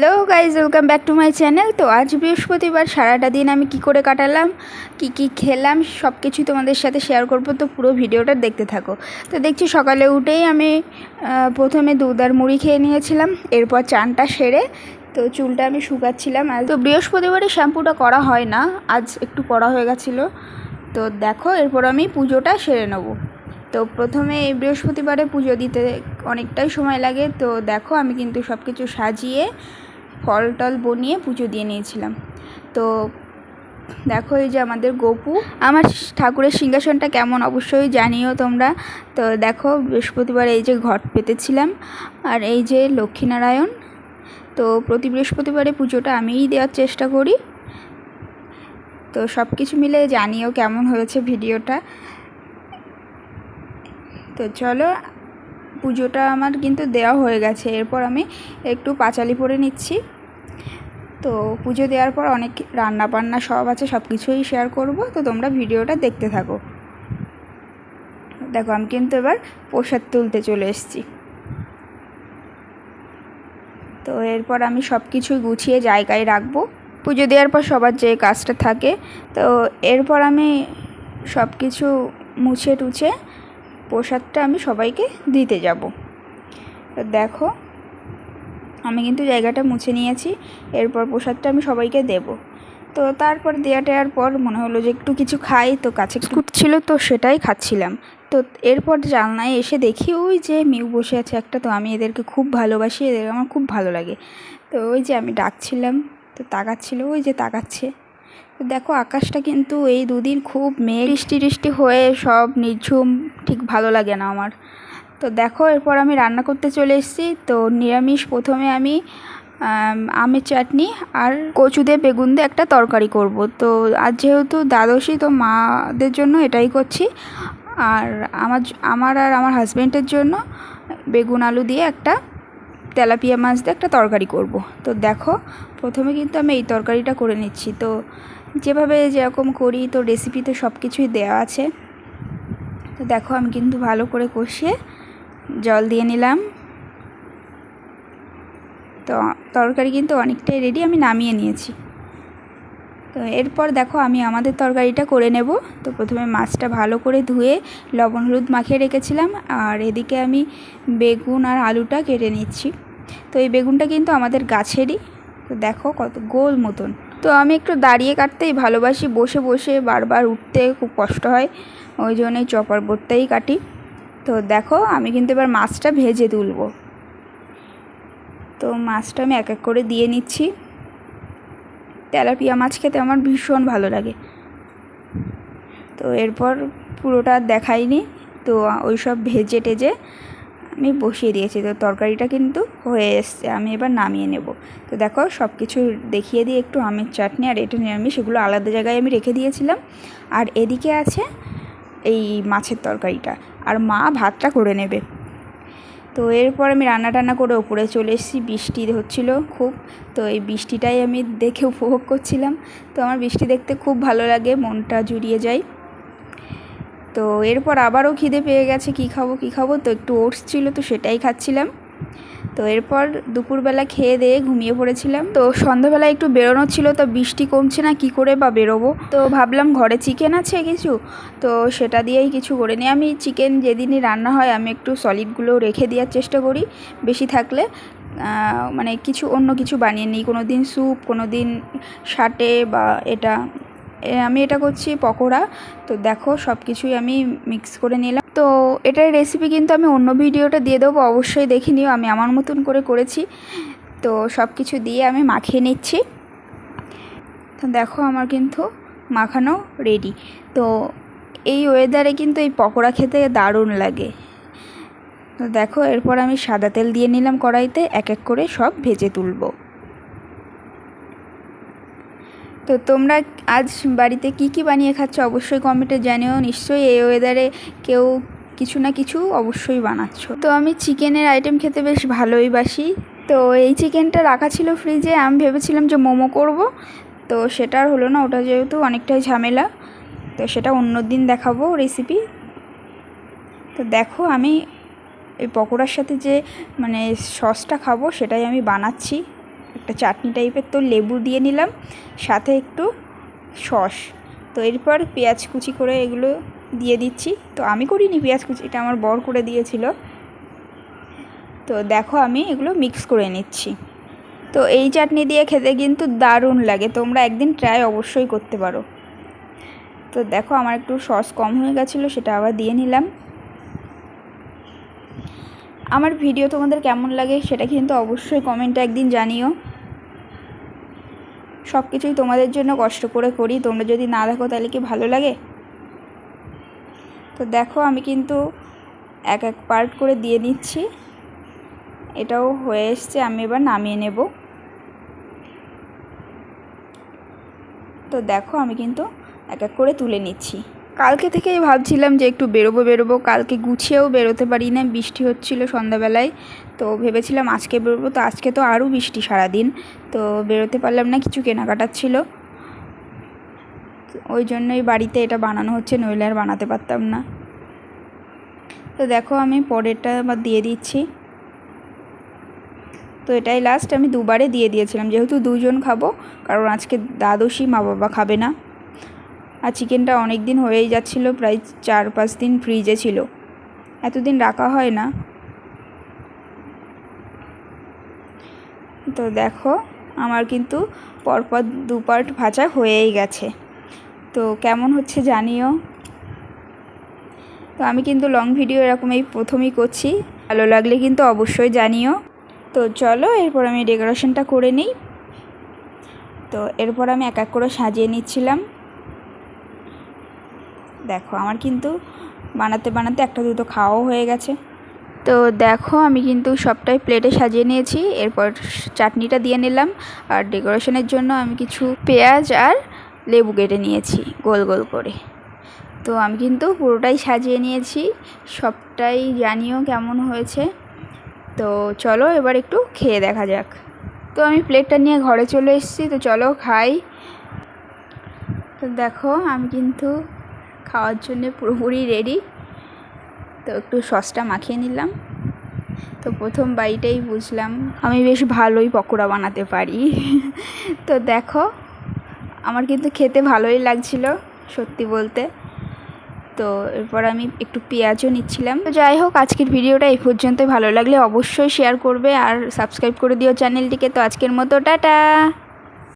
Hello guys welcome back to my channel তো আজ বৃহস্পতিবার সারাটা দিন আমি কি করে কাটালাম, কি কি খেলাম সব কিছু তোমাদের সাথে শেয়ার করব। তো পুরো ভিডিওটা দেখতে থাকো। তো দেখছি সকালে উঠেই আমি প্রথমে দুধ আর মুড়ি খেয়ে নিয়েছিলাম, এরপর চানটা সেরে তো চুলটা আমি শুকাচ্ছিলাম। আর তো বৃহস্পতিবারে শ্যাম্পুটা করা হয় না, আজ একটু করা হয়ে গেছিল। তো দেখো, এরপর আমি পুজোটা সেরে নেব। তো প্রথমে এই বৃহস্পতিবারে পুজো দিতে অনেকটাই সময় লাগে। তো দেখো, আমি কিন্তু সব কিছু সাজিয়ে ফল টল বনিয়ে পুজো দিয়ে নিয়েছিলাম। তো দেখো এই যে আমাদের গোপু, আমার ঠাকুরের সিংহাসনটা কেমন অবশ্যই জানিও তোমরা। তো দেখো বৃহস্পতিবার এই যে ঘট পেতেছিলাম, আর এই যে লক্ষ্মীনারায়ণ। তো প্রতি বৃহস্পতিবারে পুজোটা আমিই দেওয়ার চেষ্টা করি। তো সব কিছু মিলে জানিও কেমন হয়েছে ভিডিওটা। তো চলো, পুজোটা আমার কিন্তু দেওয়া হয়ে গেছে। এরপর আমি একটু পাঁচালি পরে নিচ্ছি। তো পুজো দেওয়ার পর অনেক রান্না বান্না সব আছে সব কিছুই শেয়ার করব। তো তোমরা ভিডিওটা দেখতে থাকো। দেখো, আমি কিন্তু এবার প্রসাদ তুলতে চলে এসেছি। তো এরপর আমি সব কিছুই গুছিয়ে জায়গায় রাখব। পুজো দেওয়ার পর সবার যে কাজটা থাকে, তো এরপর আমি সব কিছু মুছে টুছে প্রসাদটা আমি সবাইকে দিতে যাব। তো দেখো আমি কিন্তু জায়গাটা মুছে নিয়েছি এরপর প্রসাদটা আমি সবাইকে দেব। তো তারপর দেওয়া টেয়ার পর মনে হলো যে একটু কিছু খাই তো কাছে স্কুট ছিল তো সেটাই খাচ্ছিলাম। তো এরপর জানলায় এসে দেখি ওই যে মিউ বসে আছে একটা তো আমি এদেরকে খুব ভালোবাসি এদের আমার খুব ভালো লাগে। তো ওই যে আমি ডাকছিলাম তো তাকাচ্ছিল ওই যে তাকাচ্ছে। তো দেখো আকাশটা কিন্তু এই দুদিন খুব মেঘ বৃষ্টি টিষ্টি হয়ে সব নিঝুম ঠিক ভালো লাগে না আমার। তো দেখো, এরপর আমি রান্না করতে চলে এসেছি। তো নিরামিষ প্রথমে আমি আমের চাটনি আর কচু দিয়ে বেগুন দিয়ে একটা তরকারি করব। তো আজ যেহেতু দ্বাদশী, তো মাদের জন্য এটাই করছি। আর আমার আমার আর আমার হাজব্যান্ডের জন্য বেগুন আলু দিয়ে একটা তেলাপিয়া মাছ দিয়ে একটা তরকারি করব। তো দেখো, প্রথমে কিন্তু আমি এই তরকারিটা করে নিচ্ছি। তো যেভাবে যেরকম করি, তো রেসিপিতে সব কিছুই দেওয়া আছে। তো দেখো, আমি কিন্তু ভালো করে কষিয়ে জল দিয়ে নিলাম। তো তরকারি কিন্তু অনেকটাই রেডি আমি নামিয়ে নিয়েছি। তো এরপর দেখো আমি আমাদের তরকারিটা করে নেব। তো প্রথমে মাছটা ভালো করে ধুয়ে লবণ হলুদ মাখিয়ে রেখেছিলাম। আর এদিকে আমি বেগুন আর আলুটা কেটে নিচ্ছি। তো এই বেগুনটা কিন্তু আমাদের গাছেরই। তো দেখো কত গোল মতন। তো আমি একটু দাঁড়িয়ে কাটতেই ভালোবাসি। বসে বসে বারবার উঠতে খুব কষ্ট হয়। ওই জন্যই চপার বোর্ডটাই কাটি। তো দেখো, আমি কিন্তু এবার মাছটা ভেজে তুলব। তো মাছটা আমি এক এক করে দিয়ে নিচ্ছি। তেলাপিয়া মাছ খেতে আমার ভীষণ ভালো লাগে। তো এরপর পুরোটা দেখাইনি, তো ওই সব ভেজে টেজে আমি বসিয়ে দিয়েছি। তো তরকারিটা কিন্তু হয়ে এসছে, আমি এবার নামিয়ে নেব। তো দেখো সব কিছু দেখিয়ে দিয়ে একটু আমের চাটনি আর এটা নিরামিষ সেগুলো আলাদা জায়গায় আমি রেখে দিয়েছিলাম। আর এদিকে আছে এই মাছের তরকারিটা। আর মা ভাতটা করে নেবে। তো এরপর আমি রান্না টান্না করে ওপরে চলে এসেছি। বৃষ্টি হচ্ছিল খুব। তো এই বৃষ্টিটাই আমি দেখে উপভোগ করছিলাম। তো আমার বৃষ্টি দেখতে খুব ভালো লাগে, মনটা জুড়িয়ে যায়। তো এরপর আবারও খিদে পেয়ে গেছে। কী খাব কী খাব? তো একটু ওটস ছিল, তো সেটাই খাচ্ছিলাম। তো এরপর দুপুরবেলা খেয়ে দিয়ে ঘুমিয়ে পড়েছিলাম। তো সন্ধ্যাবেলা একটু বেরোনো ছিল, তো বৃষ্টি কমছে না, কি করে বা বেরোবো? তো ভাবলাম ঘরে চিকেন আছে কিছু, তো সেটা দিয়েই কিছু করে নিই। আমি চিকেন যেদিনই রান্না হয়, আমি একটু সলিডগুলো রেখে দেওয়ার চেষ্টা করি, বেশি থাকলে। মানে কিছু অন্য কিছু বানিয়ে নিই। কোনো দিন স্যুপ কোনো দিন শাটে বা এটা আমি এটা করছি পকোড়া। তো দেখো সব কিছুই আমি মিক্স করে নিলাম। তো এটার রেসিপি কিন্তু আমি অন্য ভিডিওটা দিয়ে দেবো, অবশ্যই দেখে নিও, আমি আমার মতন করে করেছি। তো সব কিছু দিয়ে আমি মাখিয়ে নিচ্ছি। তো দেখো, আমার কিন্তু মাখানো রেডি তো এই ওয়েদারে কিন্তু এই পকোড়া খেতে দারুণ লাগে। তো দেখো, এরপর আমি সাদা তেল দিয়ে নিলাম কড়াইতে, এক এক করে সব ভেজে তুলবো। তো তোমরা আজ বাড়িতে কি কি বানিয়ে খাচ্ছ? অবশ্যই কমেন্টে জানিও। নিশ্চয়ই এই ওয়েদারে কেউ কিছু না কিছু অবশ্যই বানাচ্ছ। তো আমি চিকেনের আইটেম খেতে বেশ ভালোই বাসি। তো এই চিকেনটা রাখা ছিল ফ্রিজে আমি ভেবেছিলাম যে মোমো করব। তো সেটা হলো না। ওটা যেহেতু অনেকটাই ঝামেলা। তো সেটা অন্য দিন দেখাবো রেসিপি তো দেখো আমি এই পকোড়ার সাথে যে মানে সসটা খাব, সেটাই আমি বানাচ্ছি। একটা চাটনি টাইপের তো লেবু দিয়ে নিলাম, সাথে একটু সস। তো এরপর পেঁয়াজ কুচি করে এগুলো দিয়ে দিচ্ছি। তো আমি করিনি পেঁয়াজ কুচি, এটা আমার বর করে দিয়েছিল। তো দেখো আমি এগুলো মিক্স করে নিচ্ছি। তো এই চাটনি দিয়ে খেতে কিন্তু দারুণ লাগে, তোমরা একদিন ট্রাই অবশ্যই করতে পারো। তো দেখো আমার একটু সস কম হয়ে গেছিল, সেটা আবার দিয়ে নিলাম। আমার ভিডিও তোমাদের কেমন লাগে সেটা কিন্তু অবশ্যই কমেন্টে একদিন জানিও। সব কিছুই তোমাদের জন্য কষ্ট করে করি, তোমরা যদি না দেখো তাহলে কি ভালো লাগে? তো দেখো আমি কিন্তু এক এক পার্ট করে দিয়ে নিচ্ছি। এটাও হয়ে এসছে, আমি এবার নামিয়ে নেব। তো দেখো আমি কিন্তু এক এক করে তুলে নিচ্ছি। কালকে থেকেই ভাবছিলাম যে একটু বেরোবো বেরোবো। কালকে গুছিয়েও বেরোতে পারি না, বৃষ্টি হচ্ছিল সন্ধ্যাবেলায়। তো ভেবেছিলাম আজকে বেরোবো, তো আজকে তো আরও বৃষ্টি সারাদিন। তো বেরোতে পারলাম না, কিছু কেনাকাটার ছিল। ওই জন্যই বাড়িতে এটা বানানো হচ্ছে, নইলে আর বানাতে পারতাম না। তো দেখো আমি পরেরটা আবার দিয়ে দিচ্ছি। তো এটাই লাস্ট আমি দুবারে দিয়ে দিয়েছিলাম, যেহেতু দুজন খাব, কারণ আজকে দ্বাদশী মা বাবা খাবে না। আর চিকেনটা অনেক দিন হয়েই যাচ্ছিল, প্রায় চার পাঁচ দিন ফ্রিজে ছিল। এতদিন রাখা হয় না। তো দেখো, আমার কিন্তু পরপর দু পার্ট ভাজা হয়েই গেছে। তো কেমন হচ্ছে জানিও? তো আমি কিন্তু লং ভিডিও এরকম এই প্রথমেই করছি। ভালো লাগলে কিন্তু অবশ্যই জানিও। তো চলো, এরপর আমি ডেকোরেশনটা করে নিই। তো এরপর আমি এক এক করে সাজিয়ে নিচ্ছিলাম। দেখো, আমার কিন্তু বানাতে বানাতে একটা দুটো খাওয়াও হয়ে গেছে। তো দেখো, আমি কিন্তু সবটাই প্লেটে সাজিয়ে নিয়েছি। এরপর চাটনিটা দিয়ে নিলাম। আর ডেকোরেশনের জন্য আমি কিছু পেঁয়াজ আর লেবু কেটে নিয়েছি, গোল গোল করে। তো আমি কিন্তু পুরোটাই সাজিয়ে নিয়েছি। সবটাই জানিও কেমন হয়েছে। তো চলো, এবার একটু খেয়ে দেখা যাক। তো আমি প্লেটটা নিয়ে ঘরে চলে এসেছি। তো চলো খাই। তো দেখো, আমি কিন্তু খাওয়ার জন্য পুরোপুরি রেডি তো একটু সসটা মাখিয়ে নিলাম। তো প্রথম বাড়িটাই বুঝলাম, আমি বেশ ভালোই পকোড়া বানাতে পারি। তো দেখো, আমার কিন্তু খেতে ভালোই লাগছিল, সত্যি বলতে। তো এরপর আমি একটু পেঁয়াজও নিচ্ছিলাম। তো যাই হোক, আজকের ভিডিওটা এই পর্যন্তই। ভালো লাগলে অবশ্যই শেয়ার করবে আর সাবস্ক্রাইব করে দিও চ্যানেলটিকে। তো আজকের মতো, টাটা!